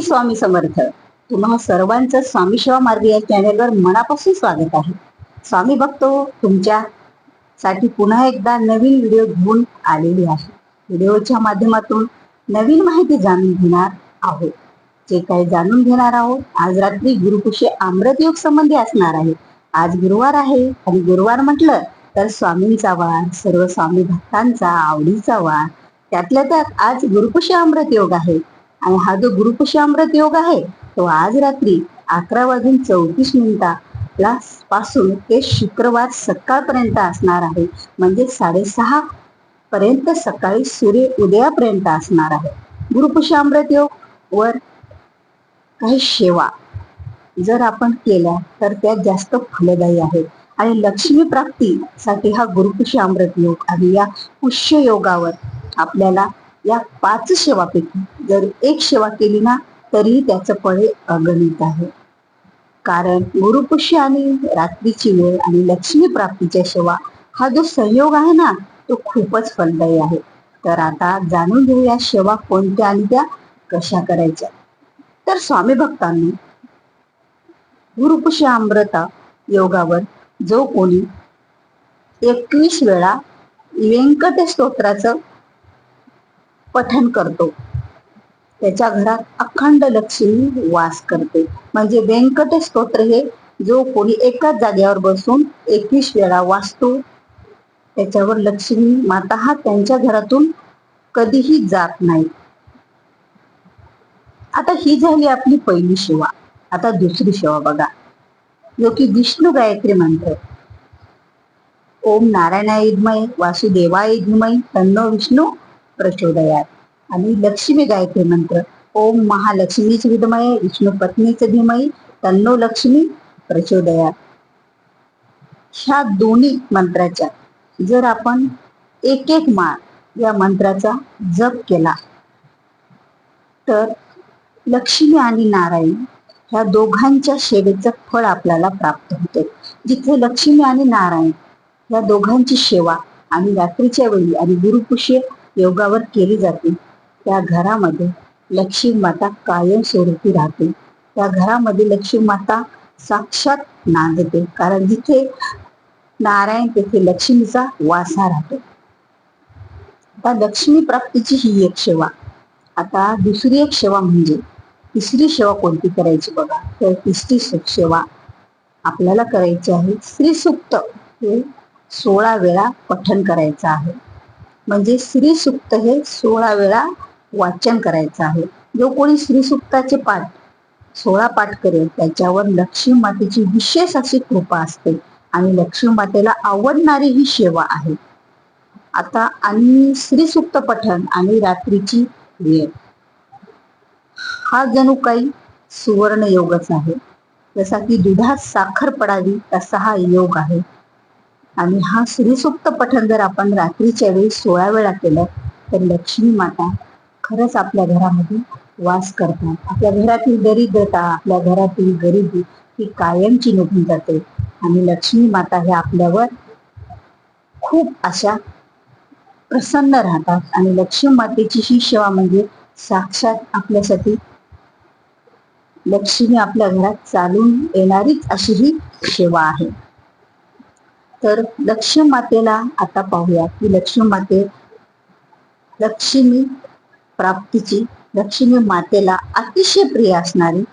श्री स्वामी समर्थ. तुम्हा सर्वांचं स्वामी शिवा मार्ग या चॅनलवर मनापासून स्वागत आहे. स्वामी भक्तो हो, तुमच्या साठी पुन्हा एकदा नवीन व्हिडिओ घेऊन आलेली आहे. व्हिडिओच्या माध्यमातून नवीन माहिती जाणून घेणार आहोत. जे काही जाणून घेणार आहोत आज रात्री गुरुपुषे अमृत योग संबंधी असणार आहे. आज गुरुवार आहे आणि गुरुवार म्हटलं तर स्वामींचा वार सर्व स्वामी भक्तांचा आवडीचा वार. त्यातल्या त्यात आज गुरुपुषे अमृत योग आहे. आणि हा जो गुरुपुषी अमृत योग आहे तो आज रात्री अकरा वाजून चौतीस मिनिटाला पासून ते शुक्रवार सकाळपर्यंत असणार आहे. म्हणजे साडेसहा पर्यंत सकाळी सूर्य उदयापर्यंत असणार आहे. गुरुपुषी अमृत योग वर काही सेवा जर आपण केल्या तर त्या जास्त फलदायी आहेत आणि लक्ष्मी प्राप्तीसाठी हा गुरुपुषी अमृत योग आणि या पुष्य योगावर आपल्याला या पाच सेवापैकी जर एक सेवा केली ना तरीही त्याचं फळे अगणित आहे. कारण गुरुपुष्य आणि रात्रीची वेळ आणि लक्ष्मी प्राप्तीच्या सेवा हा जो संयोग आहे ना तो खूपच फलदायी आहे. तर आता जाणून घेऊया सेवा कोणत्या आणि त्या कशा करायच्या. तर स्वामी भक्तांनी गुरुपुष्य अमृता योगावर जो कोणी एकवीस वेळा व्यंकट स्तोत्राचं पठन करतो. त्याच्या घरात अखंड लक्ष्मी वास करते. म्हणजे व्यंकट स्तोत्र हे जो कोणी एकाच जागेवर बसून एकवीस वेळा वाचतो त्याच्यावर लक्ष्मी माता हा त्यांच्या घरातून कधीही जात नाही. आता ही झाली आपली पहिली सेवा. आता दुसरी सेवा बघा. जो की विष्णू गायत्री मंत्र ओम नारायणाय धीमय वासुदेवाय धीमय तन्नो विष्णू प्रचोदयात. आणि लक्ष्मी गायत्री मंत्र ओम महालक्ष्मीच विधमय विष्णू पत्नीच धीमयी तन्नो लक्ष्मी प्रचोदयात. ह्या दोन्ही मंत्राच्या जर आपण एक एक माळ या मंत्राचा जप केला तर लक्ष्मी आणि नारायण ह्या दोघांच्या सेवेचं फळ आपल्याला प्राप्त होते. जिथे लक्ष्मी आणि नारायण या दोघांची सेवा आणि रात्रीच्या वेळी आणि गुरुपुष्य योगावर केली जाते. त्या घरामध्ये लक्ष्मी माता कायम स्वरूपी राहते. त्या घरामध्ये लक्ष्मी माता साक्षात नांदते कारण जिथे नारायण तेथे लक्ष्मीचा वासा राहतो. आता लक्ष्मी प्राप्तीची ही एक सेवा. आता दुसरी एक सेवा म्हणजे तिसरी सेवा कोणती करायची बघा. तर तिसरी सेवा आपल्याला करायची आहे. श्री सुक्त हे सोळा वेळा पठन करायचं आहे. म्हणजे श्री सुक्त हे सोळा वेळा वाचन करायचं आहे. जो कोणी श्री सुक्ताचे पाठ सोळा पाठ करेल त्याच्यावर लक्ष्मी मातेची विशेष अशी कृपा असते. आणि लक्ष्मी मातेला आवडणारी ही सेवा आहे. आता आणि श्री सुक्त पठण आणि रात्रीची वेळ. हा जणू काही सुवर्ण योगच आहे. जसा की दुधात साखर पडावी तसा हा योग आहे. आणि हा श्रीसुप्त पठण जर आपण रात्रीच्या वेळी सोळा वेळा केलं तर लक्ष्मी माता खरंच आपल्या घरामध्ये वास करतात. आपल्या घरातील दरिद्रता आपल्या घरातील गरिबी ही कायमची निघून जाते. आणि लक्ष्मी माता हे आपल्यावर खूप अशा प्रसन्न राहतात. आणि लक्ष्मी मातेची ही सेवा म्हणजे साक्षात आपल्यासाठी लक्ष्मी आपल्या घरात चालून येणारीच अशी ही सेवा आहे. तर लक्ष्मी मातेला आता पाहूया की लक्ष्मी माते लक्ष्मी प्राप्तीची लक्ष्मी मातेला अतिशय प्रिय असणारी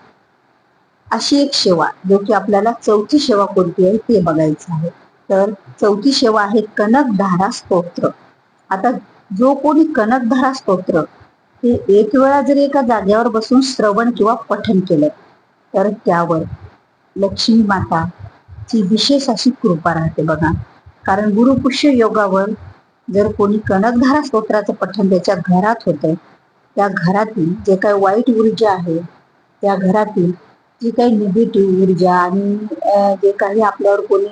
अशी एक सेवा जो की आपल्याला चौथी सेवा कोणती आहे ते बघायचं आहे. तर चौथी सेवा आहे कनकधारा स्तोत्र. आता जो कोणी कनकधारा स्तोत्र हे एक वेळा जरी एका जागेवर बसून श्रवण किंवा पठन केलं तर त्यावर लक्ष्मी माता ती विशेष अशी कृपा राहते बघा. कारण गुरुपुष्य योगावर जर कोणी कनकधारा स्तोत्राचं पठण त्याच्या घरात होतं त्या घरातील जे काही वाईट ऊर्जा आहे त्या घरातील जी काही निगेटिव्ह ऊर्जा आणि जे काही आपल्यावर कोणी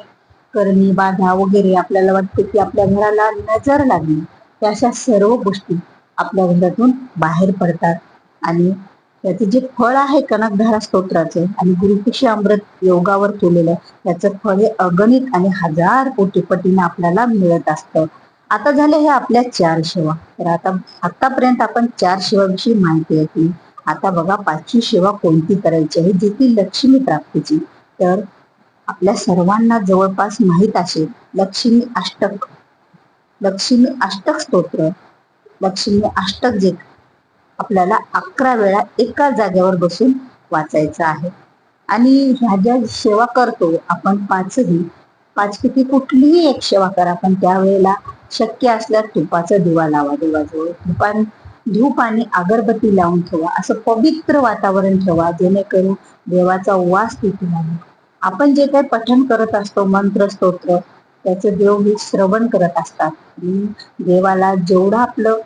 करणी बाधा वगैरे आपल्याला वाटते की आपल्या घराला नजर लागली त्या अशा सर्व गोष्टी आपल्या घरातून बाहेर पडतात आणि त्याचे जे फळ आहे कनकधारा स्तोत्राचे आणि गुरुपुषी अमृत योगावर केलेलं त्याचं फळ हे अगणित आणि हजार कोटी पटीने आपल्याला मिळत असतं. आता झाले हे आपल्या चार शेवा. तर आता आतापर्यंत आपण चार शेवाविषयी माहिती ऐकली आता बघा पाचवी सेवा कोणती करायची आहे जी ती लक्ष्मी प्राप्तीची. तर आपल्या सर्वांना जवळपास माहीत असेल लक्ष्मी अष्टक लक्ष्मी अष्टक स्तोत्र लक्ष्मी अष्टक जे आपल्याला अकरा वेळा एका जागेवर बसून वाचायचं आहे. आणि ह्या ज्या सेवा करतो आपण पाचही किती कुठलीही एक सेवा करा पण त्यावेळेला शक्य असल्यास तुपाचा दिवा लावा देवाजवळ तुपान धूप आणि अगरबत्ती लावून ठेवा असं पवित्र वातावरण ठेवा जेणेकरून देवाचा वास तिथे लागेल आपण जे काही पठण करत असतो मंत्र स्तोत्र त्याचं देव हे श्रवण करत असतात. देवाला जेवढं आपलं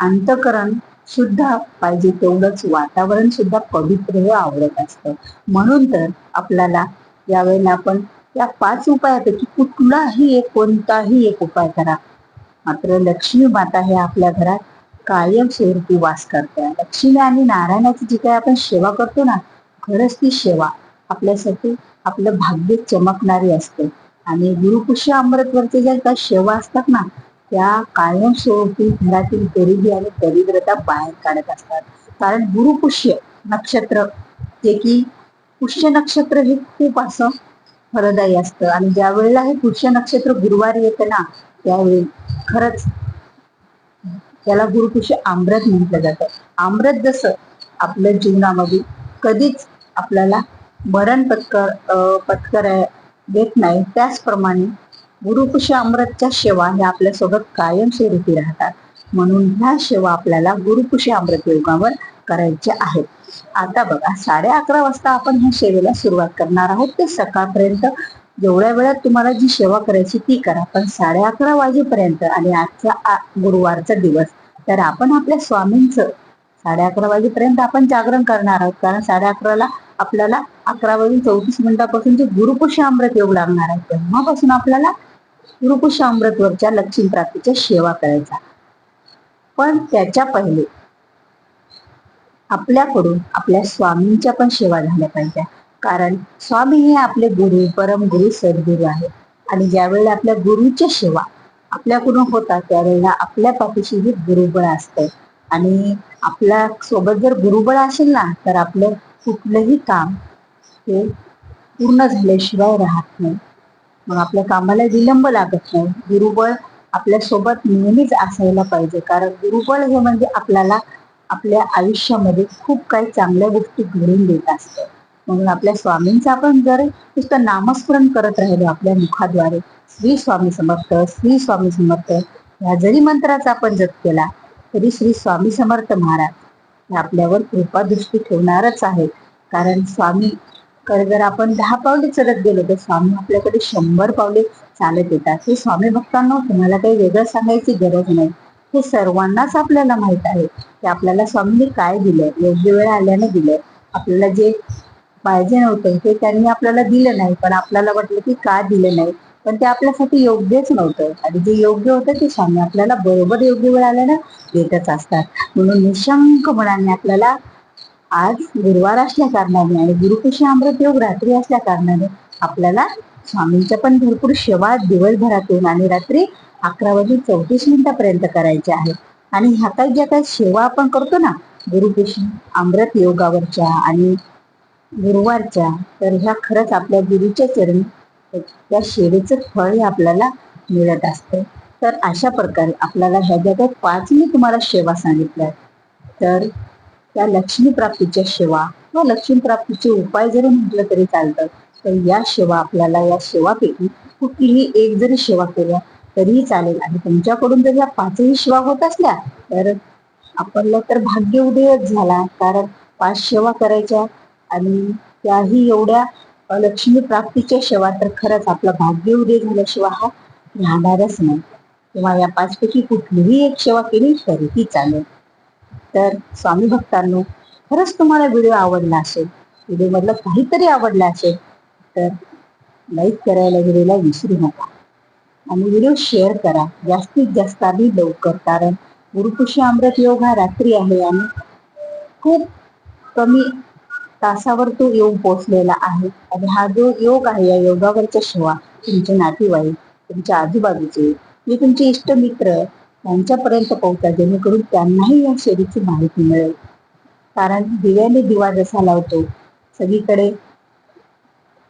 अंतकरण शुद्ध पाहिजे तेवढंच वातावरण सुद्धा पवित्र हे आवडत असतं. म्हणून तर आपल्याला यावेळेला आपण या पाच उपायापैकी कुठलाही एक कोणताही एक उपाय करा. मात्र लक्ष्मी माता हे आपल्या घरात कायमस्वरूपी वास करते लक्ष्मी आणि नारायणाची जी काही आपण सेवा करतो ना खरंच ती सेवा आपल्यासाठी आपलं भाग्य चमकणारी असते. आणि गुरुपुष्य अमृतवरचे ज्या काही सेवा असतात ना त्या कायमस्वरूपी घरातील गरिबी आणि दरिद्रता बाहेर काढत असतात. कारण गुरुपुष्य नक्षत्र जे की पुष्य नक्षत्र हे खूप असं फलदायी असतं. आणि ज्या वेळेला हे पुष्य नक्षत्र गुरुवारी येतं ना त्यावेळी खरंच त्याला गुरुपुष्य आम्रत म्हटलं जातं. आम्रत जसं आपल्या जीवनामध्ये कधीच आपल्याला मरण पत्कर पत्कर देत नाही त्याचप्रमाणे गुरुकुश अमृतच्या सेवा ह्या आपल्यासोबत कायमस्वरूपी राहतात. म्हणून ह्या सेवा आपल्याला गुरुकुश अमृत योगावर करायच्या आहेत. आता बघा साडे अकरा वाजता आपण ह्या सेवेला सुरुवात करणार आहोत. ते सकाळपर्यंत जेवढ्या वेळात तुम्हाला जी सेवा करायची ती करा. पण साडे अकरा वाजेपर्यंत आणि आजचा गुरुवारचा दिवस तर आपण आपल्या स्वामींचं साडे अकरा वाजेपर्यंत आपण जागरण करणार आहोत. कारण साडे अकराला आपल्याला अकरा वाजून चौतीस मिनिटापासून जे गुरुपुष अमृत योग लागणार आहे तेव्हापासून आपल्याला गुरुपुष्य अमृतवरच्या लक्ष्मी प्राप्तीच्या सेवा करायचा. पण त्याच्या पहिले आपल्याकडून आपल्या स्वामींच्या पण सेवा झाल्या पाहिजे. कारण स्वामी हे आपले गुरु परमगुरु सद्गुरु आहेत. आणि ज्यावेळेला आपल्या गुरुच्या सेवा आपल्याकडून होतात त्यावेळेला आपल्या पाठीशी गुरुबळ असते. आणि आपल्यासोबत जर गुरुबळ असेल ना तर आपलं कुठलंही काम हे पूर्ण झाल्याशिवाय राहत नाही. मग आपल्या कामाला विलंब लागत नाही. गुरुबळ आपल्यासोबत नेहमीच असायला पाहिजे. कारण गुरुबळ हे म्हणजे आपल्याला आपल्या आयुष्यामध्ये खूप काही चांगल्या गोष्टी घडून देत असतं. म्हणून आपल्या स्वामींचं आपण जर नुसतं नामस्मरण करत राहिलो आपल्या मुखाद्वारे श्री स्वामी समर्थ श्री स्वामी समर्थ ह्या जरी मंत्राचा आपण जप केला तरी श्री स्वामी समर्थ महाराज हे आपल्यावर कृपादृष्टी ठेवणारच आहेत. कारण स्वामी जर आपण दहा पावले चलत गेलो तर स्वामी आपल्याकडे शंभर पावले चालत येतात. हे स्वामी भक्तांना तुम्हाला काही वेगळं सांगायची गरज नाही. हे सर्वांनाच आपल्याला माहीत आहे की आपल्याला स्वामीने काय दिलंय योग्य वेळ आल्याने दिलंय आपल्याला जे पाहिजे नव्हतं ते त्यांनी आपल्याला दिलं नाही. पण आपल्याला वाटलं की का दिलं नाही? पण ते आपल्यासाठी योग्यच नव्हतं. आणि जे योग्य होतं ते स्वामी आपल्याला बरोबर योग्य वेळ आल्यानं देतच असतात. म्हणून निशंक मनाने आपल्याला आज गुरुवार असल्या कारणाने आणि गुरुकृषी अमृत योग रात्री असल्या कारणाने आपल्याला स्वामींच्या पण भरपूर सेवा दिवसभरातून आणि रात्री अकरा वाजून चौतीस मिनिटापर्यंत करायच्या आहेत आणि ह्या काही ज्या काही सेवा आपण करतो ना गुरुकृषी अमृत योगावरच्या आणि गुरुवारच्या तर ह्या खरंच आपल्या गुरुच्या चरणी त्या सेवेचं फळ हे आपल्याला मिळत असतं. तर अशा प्रकारे आपल्याला ह्या ज्या काही पाच मी तुम्हाला सेवा सांगितल्या तर त्या लक्ष्मी प्राप्तीच्या सेवा. किंवा लक्ष्मी प्राप्तीचे उपाय जरी म्हटलं तरी चालतं तर या सेवा आपल्याला या सेवापैकी कुठलीही एक जरी सेवा केल्या तरीही चालेल. आणि तुमच्याकडून जर या पाचही सेवा होत असल्या तर आपल्याला तर भाग्य उदयच झाला. कारण पाच सेवा करायच्या आणि त्याही एवढ्या लक्ष्मी प्राप्तीच्या सेवा तर खरंच आपला भाग्य उदय झाल्याशिवाय हा राहणारच नाही. किंवा या पाचपैकी कुठलीही एक सेवा केली तरीही चालेल. तर स्वामी भक्तांनो खरंच तुम्हाला व्हिडिओ आवडला असेल व्हिडिओमधलं काहीतरी आवडलं असेल तर लाईक करायला व्हिडिओला विसरू नका. आणि व्हिडिओ शेअर करा. जास्तीत जास्त आधी लवकर कारण गुरुपुष्य अमृत योग हा रात्री आहे आणि खूप कमी तासावर तो योग पोचलेला आहे. आणि हा जो योग आहे या योगावरच्या सेवा तुमचे नातेवाईक तुमच्या आजूबाजूचे जे तुमचे इष्ट मित्र त्यांच्यापर्यंत पोहोचा जेणेकरून त्यांनाही या शेरीची माहिती मिळेल. कारण दिव्याने दिवा जसा लावतो सगळीकडे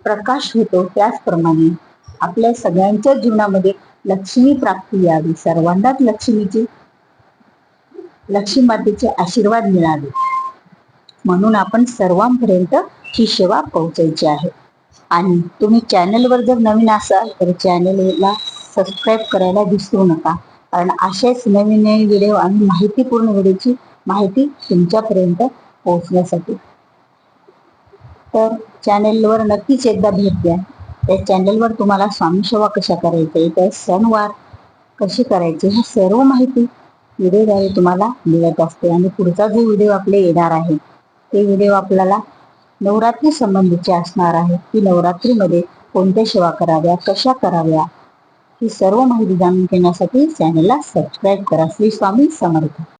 प्रकाश होतो त्याचप्रमाणे आपल्या सगळ्यांच्या जीवनामध्ये लक्ष्मी प्राप्ती यावी सर्वांनाच लक्ष्मीची लक्ष्मी मातेचे आशीर्वाद मिळावे. म्हणून आपण सर्वांपर्यंत ही सेवा पोहोचायची आहे. आणि तुम्ही चॅनलवर जर नवीन असाल तर चॅनलला सबस्क्राईब करायला विसरू नका. कारण असेच नवीन नवीन व्हिडिओ आणि माहितीपूर्ण व्हिडिओची माहिती तुमच्यापर्यंत पोहोचण्यासाठी. तर चॅनेलवर नक्कीच एकदा भेट द्या. त्या चॅनेलवर तुम्हाला स्वामी सेवा कशा करायच्या त्या सणवार कशी करायचे ही सर्व माहिती व्हिडिओद्वारे तुम्हाला मिळत असते. आणि पुढचा जो व्हिडिओ आपले येणार आहे ते व्हिडिओ आपल्याला नवरात्री संबंधीचे असणार आहे. की नवरात्रीमध्ये कोणत्या सेवा कराव्या कशा कराव्या ही सर्व माहिती जाणून घेण्यासाठी चॅनलला सबस्क्राईब करा. श्री स्वामी समर्थ.